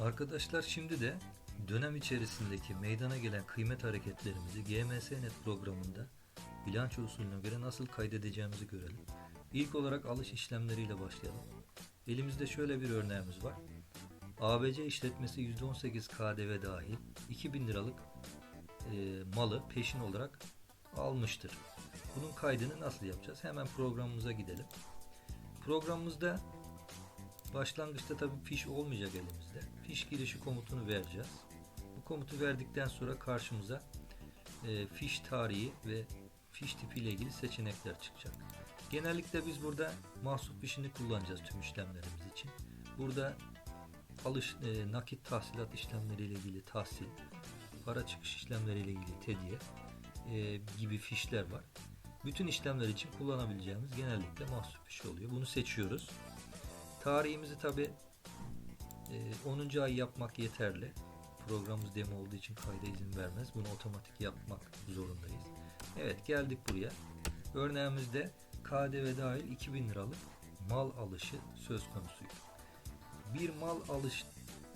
Arkadaşlar şimdi de dönem içerisindeki meydana gelen kıymet hareketlerimizi GMS.net programında bilanço usulüne göre nasıl kaydedeceğimizi görelim. İlk olarak alış işlemleriyle başlayalım. Elimizde şöyle bir örneğimiz var. ABC işletmesi %18 KDV dahil 2000 liralık e, malı peşin olarak almıştır. Bunun kaydını nasıl yapacağız? Hemen programımıza gidelim. Programımızda başlangıçta tabi fiş olmayacak elimizde. Fiş girişi komutunu vereceğiz. Bu komutu verdikten sonra karşımıza e, fiş tarihi ve fiş tipi ile ilgili seçenekler çıkacak. Genellikle biz burada mahsup fişini kullanacağız tüm işlemlerimiz için. Burada alış e, nakit tahsilat işlemleri ile ilgili tahsil, para çıkış işlemleri ile ilgili tediye e, gibi fişler var. Bütün işlemler için kullanabileceğimiz genellikle mahsup fişi oluyor. Bunu seçiyoruz. Tarihimizi tabi 10. ay yapmak yeterli. Programımız demo olduğu için kayda izin vermez. Bunu otomatik yapmak zorundayız. Evet geldik buraya. Örneğimizde KDV dahil 2000 liralık mal alışı söz konusuydu. Bir mal alış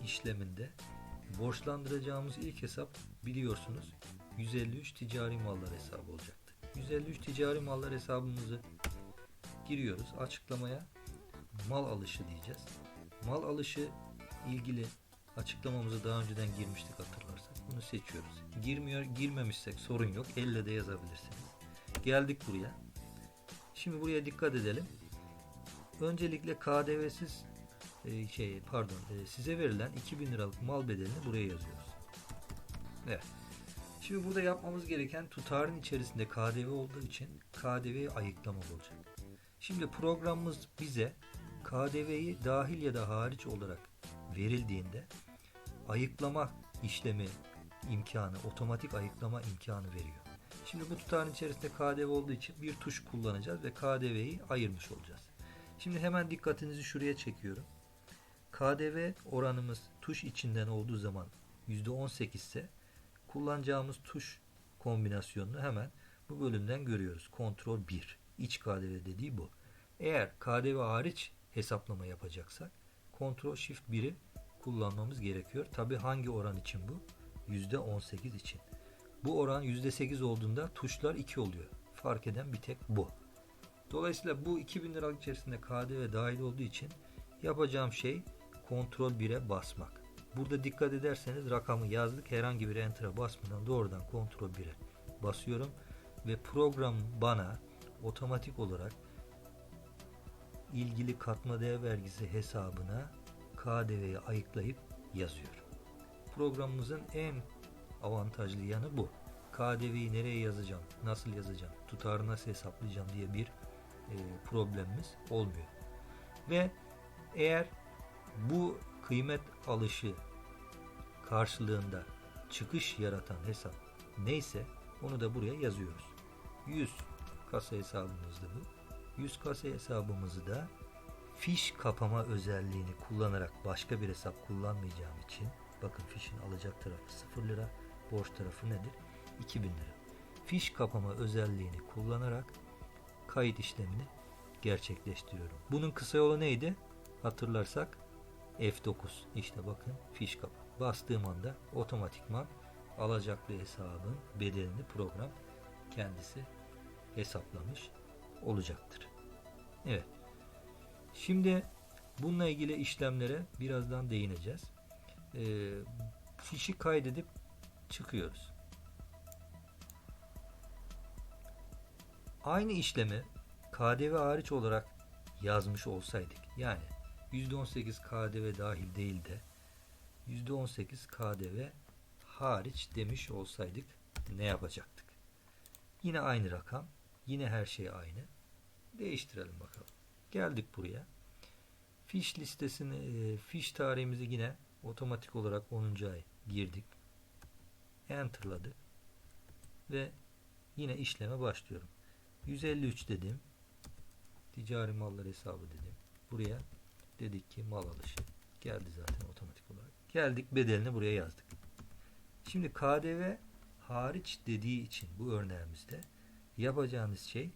işleminde borçlandıracağımız ilk hesap biliyorsunuz 153 ticari mallar hesabı olacaktı. 153 ticari mallar hesabımızı giriyoruz. Açıklamaya mal alışı diyeceğiz. Mal alışı ilgili açıklamamızı daha önceden girmiştik hatırlarsak. Bunu seçiyoruz. Girmiyor, girmemişsek sorun yok. Elle de yazabilirsiniz. Geldik buraya. Şimdi buraya dikkat edelim. Öncelikle KDV'siz e, şey pardon e, size verilen 2000 liralık mal bedelini buraya yazıyoruz. Evet. Şimdi burada yapmamız gereken tutarın içerisinde KDV olduğu için KDV'yi ayıklamak olacak. Şimdi programımız bize KDV'yi dahil ya da hariç olarak verildiğinde ayıklama işlemi imkanı, otomatik ayıklama imkanı veriyor. Şimdi bu tutarın içerisinde KDV olduğu için bir tuş kullanacağız ve KDV'yi ayırmış olacağız. Şimdi hemen dikkatinizi şuraya çekiyorum. KDV oranımız tuş içinden olduğu zaman %18 ise kullanacağımız tuş kombinasyonunu hemen bu bölümden görüyoruz. Kontrol 1. İç KDV dediği bu. Eğer KDV hariç hesaplama yapacaksak Ctrl Shift 1'i kullanmamız gerekiyor. Tabi hangi oran için bu? %18 için. Bu oran %8 olduğunda tuşlar 2 oluyor. Fark eden bir tek bu. Dolayısıyla bu 2000 liralık içerisinde KDV dahil olduğu için yapacağım şey Ctrl 1'e basmak. Burada dikkat ederseniz rakamı yazdık. Herhangi bir enter'a basmadan doğrudan Ctrl 1'e basıyorum ve program bana otomatik olarak ilgili katma değer vergisi hesabına KDV'yi ayıklayıp yazıyor. Programımızın en avantajlı yanı bu. KDV'yi nereye yazacağım, nasıl yazacağım, tutarı nasıl hesaplayacağım diye bir e, problemimiz olmuyor. Ve eğer bu kıymet alışı karşılığında çıkış yaratan hesap neyse onu da buraya yazıyoruz. 100 kasa hesabımızda bu. 100 kasa hesabımızı da fiş kapama özelliğini kullanarak başka bir hesap kullanmayacağım için bakın fişin alacak tarafı 0 lira borç tarafı nedir? 2000 lira. Fiş kapama özelliğini kullanarak kayıt işlemini gerçekleştiriyorum. Bunun kısa yolu neydi? Hatırlarsak F9. İşte bakın fiş kapa. Bastığım anda otomatikman alacaklı hesabın bedelini program kendisi hesaplamış olacaktır. Evet. Şimdi bununla ilgili işlemlere birazdan değineceğiz. E, fişi kaydedip çıkıyoruz. Aynı işlemi KDV hariç olarak yazmış olsaydık yani %18 KDV dahil değil de %18 KDV hariç demiş olsaydık ne yapacaktık? Yine aynı rakam, yine her şey aynı. Değiştirelim bakalım. Geldik buraya. Fiş listesini, e, fiş tarihimizi yine otomatik olarak 10. ay girdik. Enter'ladık. Ve yine işleme başlıyorum. 153 dedim. Ticari mallar hesabı dedim. Buraya dedik ki mal alışı. Geldi zaten otomatik olarak. Geldik bedelini buraya yazdık. Şimdi KDV hariç dediği için bu örneğimizde yapacağınız şey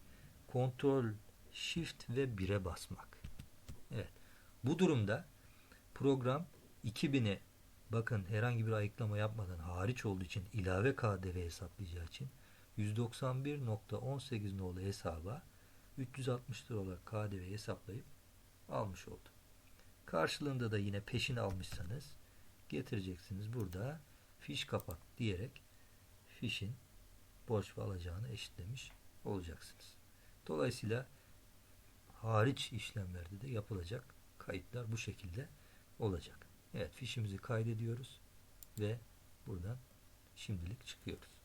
kontrol shift ve 1'e basmak. Evet. Bu durumda program 2000'i bakın herhangi bir ayıklama yapmadan hariç olduğu için ilave KDV hesaplayacağı için 191.18 nolu hesaba 360 lira olarak KDV hesaplayıp almış oldu. Karşılığında da yine peşin almışsanız getireceksiniz burada fiş kapak diyerek fişin borç alacağını eşitlemiş olacaksınız. Dolayısıyla hariç işlemlerde de yapılacak kayıtlar bu şekilde olacak. Evet fişimizi kaydediyoruz ve buradan şimdilik çıkıyoruz.